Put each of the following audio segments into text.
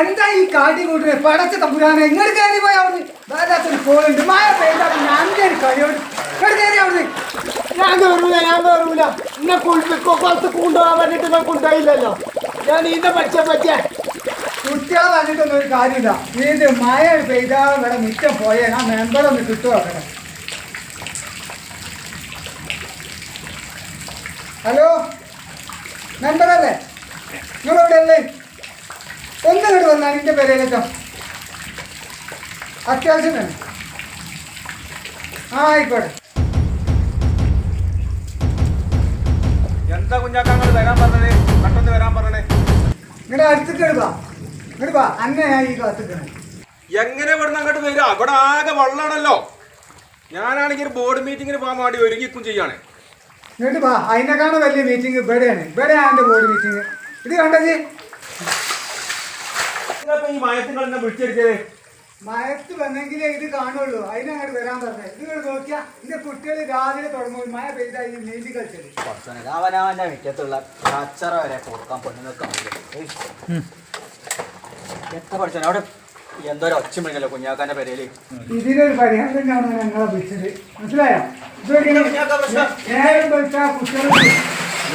എന്താ ഈ കാട്ടി കൂട്ടിനെ പടച്ച തമ്പുരാനെ ഇങ്ങോട്ട് കയറി പോയി അവിടുന്ന്. വേദാത്തൊരു കോളുണ്ട്. മഴ പെയ്താ കയറി അവിടുന്ന്. ഞാൻ കയറൂല ഞാൻ കയറൂല എന്നെ കുളിപ്പിക്കോ കുറച്ച് കൊണ്ടുപോകാൻ വേണ്ടിട്ട് ഞാൻ കൊണ്ടുപോയില്ലല്ലോ. ഞാൻ ഇതിന്റെ പച്ച പച്ച കുട്ടികൾ പറഞ്ഞിട്ടൊന്നും ഒരു കാര്യമില്ല. നീന്ത് മഴ പെയ്താ ഇവിടെ മുറ്റം പോയേ ആ മെമ്പറൊന്ന് കിട്ടുമോ അവിടെ ഹലോ? മെമ്പറല്ലേ നിങ്ങളെവിടെ ഉള്ളേ? ഒന്ന് വന്നാൽ എന്റെ പേരേലേക്കാം അത്യാവശ്യം വേണം ആ ആയിക്കോട്ടെ. എന്താ കുഞ്ഞാക്ക വരാൻ പറഞ്ഞേ പെട്ടെന്ന് വരാൻ പറഞ്ഞേ. നിങ്ങളുടെ അടുത്തേക്ക് എടുപ്പാ ഇങ്ങോട്ട് വാ. അന്നെ ഞാൻ ഈ കാത്തിക്കണേ എങ്ങനെ ഇവിടുന്ന് അങ്ങോട്ട് വരിക? ഇവിടെ ആകെ വെള്ളമാണല്ലോ ഞാനാണെങ്കിൽ ഒരു ബോർഡ് മീറ്റിംഗിന് പോകാൻ വേണ്ടി ഒരുങ്ങിക്കും ചെയ്യാണ്. ഇങ്ങോട്ട് വാ. അതിനെക്കാണ് വലിയ മീറ്റിംഗ് ഇവിടെയാണ്. ഇവിടെയാണ് എന്റെ ബോർഡ് മീറ്റിംഗ് ഇത് കണ്ടത് ഈ മയത്തിങ്ങൾ എന്നെ വിളിച്ചെടുത്തത് മയത്ത് വന്നെങ്കിലേ ഇത് കാണുള്ളൂ. അതിനങ്ങോട്ട് വരാൻ പറഞ്ഞത് ഇത് നോക്കിയാ എന്റെ കുട്ടികൾ രാവിലെ തുടങ്ങും. മഴ പെയ്താ ഈ നീന്തി കളിച്ചത്. കുറച്ചോനെ അവനവന്റെ മുറ്റത്തുള്ള കച്ചറ വരെ കൊടുക്കാൻ പെണ്ണുങ്ങൾക്ക് എത്ര പഠിച്ചോനെ അവിടെ എന്തോ ഒച്ച വിളിക്കല്ലോ കുഞ്ഞാക്കാന്റെ പേരേൽ? ഇതിനൊരു പരിഹാരം തന്നെയാണ് ഞങ്ങളെ വിളിച്ചത്. മനസ്സിലായോ? ഇതൊരു നേരം വിളിച്ചാൽ കുട്ടികൾ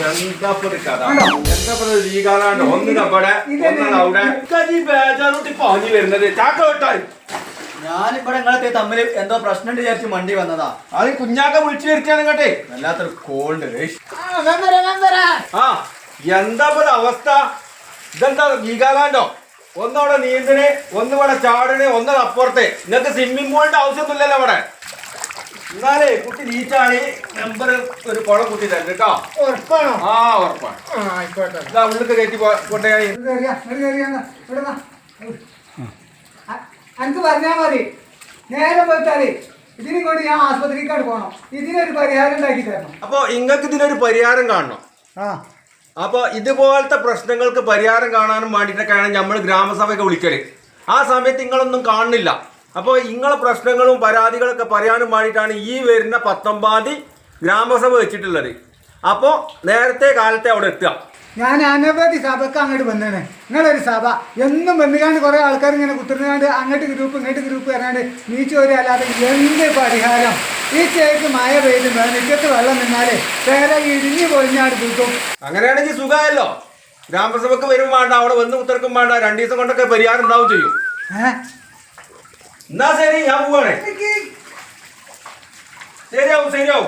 എന്താ ഇപ്പൊ കഥ. എന്താ ഇപ്പൊ ഒരു ലീഗാലാണ്ട് ഒന്ന് ഇവിടെ ഇതെന്നെ. ഒന്ന് അവിടെ. ഒക്കെ ഈ ബേജാറൂട്ടി പാഞ്ഞു വരുന്നത്. ചാക്ക വിട്ടാൽ ഞാനിവിടെ നിങ്ങളെ തമ്മിൽ എന്തോ പ്രശ്നം ഉണ്ട് വിചാരിച്ച് മണ്ടി വന്നതാ. അത് കുഞ്ഞാക്ക വിളിച്ചു വരുത്തിയാണ് ഇങ്ങോട്ടെ വല്ലാത്തൊരു കോൾഡ് ആ എന്താ ഇപ്പൊ ഒരു അവസ്ഥ? ഇതെന്താ ഗീകാലാണ്ടോ ഒന്നവിടെ നീന്തണേ ഒന്നിവിടെ ചാടണേ ഒന്നത് അപ്പുറത്തെ. നിങ്ങൾക്ക് സ്വിമ്മിംഗ് പൂളിന്റെ ആവശ്യമൊന്നുമില്ലല്ലോ ഇവിടെ എന്നാലേ കുട്ടി നീറ്റാണ് നമ്പർ ഒരു കുളം കുട്ടി തന്നെ കേട്ടോ. ഉറപ്പാണോ? ആ ഉറപ്പാണ്. ആയിക്കോട്ടെ. ഇതാ ഉള്ളിക്ക് കയറ്റി പോട്ടെ എനിക്ക് കയറിയാ, ഇങ്ങോട്ട് കയറിയാ, എന്നാ, ഇവിടെ വാ. അ- അനക്ക് പറഞ്ഞാ മതി. നേരെ പോയിട്ടാലേ ഇതിനും കൂടി ഞാൻ ആസ്പത്രിക്കാണ് പോകണം ഇതിനൊരു പരിഹാരം ഉണ്ടാക്കി തരണം. അപ്പൊ ഇങ്ങക്ക് ഇതിനൊരു പരിഹാരം കാണണം. ആ. അപ്പൊ ഇതുപോലത്തെ പ്രശ്നങ്ങൾക്ക് പരിഹാരം കാണാനും വേണ്ടിയിട്ടൊക്കെയാണ് നമ്മൾ ഗ്രാമസഭയൊക്കെ വിളിക്കൽ. ആ സമയത്ത് നിങ്ങളൊന്നും കാണുന്നില്ല. അപ്പോൾ ഇങ്ങളെ പ്രശ്നങ്ങളും പരാതികളൊക്കെ പറയാനും വേണ്ടിയിട്ടാണ് ഈ വരുന്ന പത്തൊമ്പതാം തീയതി ഗ്രാമസഭ വെച്ചിട്ടുള്ളത്. അപ്പോൾ നേരത്തെ കാലത്തെ അവിടെ എത്തുക. ഞാൻ അനവധി സഭക്ക് അങ്ങോട്ട് വന്നാണ് നിങ്ങളൊരു സഭ. എന്നും വന്നുകാണ്ട് കുറേ ആൾക്കാർ ഇങ്ങനെ കുത്തിരുന്നാണ്ട് അങ്ങോട്ട് ഗ്രൂപ്പ് ഇങ്ങോട്ട് ഗ്രൂപ്പ് വരാണ്ട് നീച്ച് വരും അല്ലാതെ എന്ത് പരിഹാരം? ഈ ചേക്ക് മഴ പെയ്ത് മുറ്റത്ത് വെള്ളം നിന്നാലേ പേര ഇടിഞ്ഞു പൊളിഞ്ഞാട് കിട്ടും അങ്ങനെയാണെങ്കിൽ സുഖമല്ലോ ഗ്രാമസഭക്ക് വരും വേണ്ട അവിടെ വന്ന് ഉത്തരക്കും വേണ്ട രണ്ടു ദിവസം കൊണ്ടൊക്കെ പരിഹാരം ഉണ്ടാവും ചെയ്യും. ഏഹ് ना सेरी यहाँ बुआ ने सेरी आओ सेरी आओ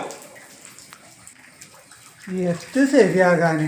ಎಷ್ಟು ಸೇರಿ ಆಗಾನೆ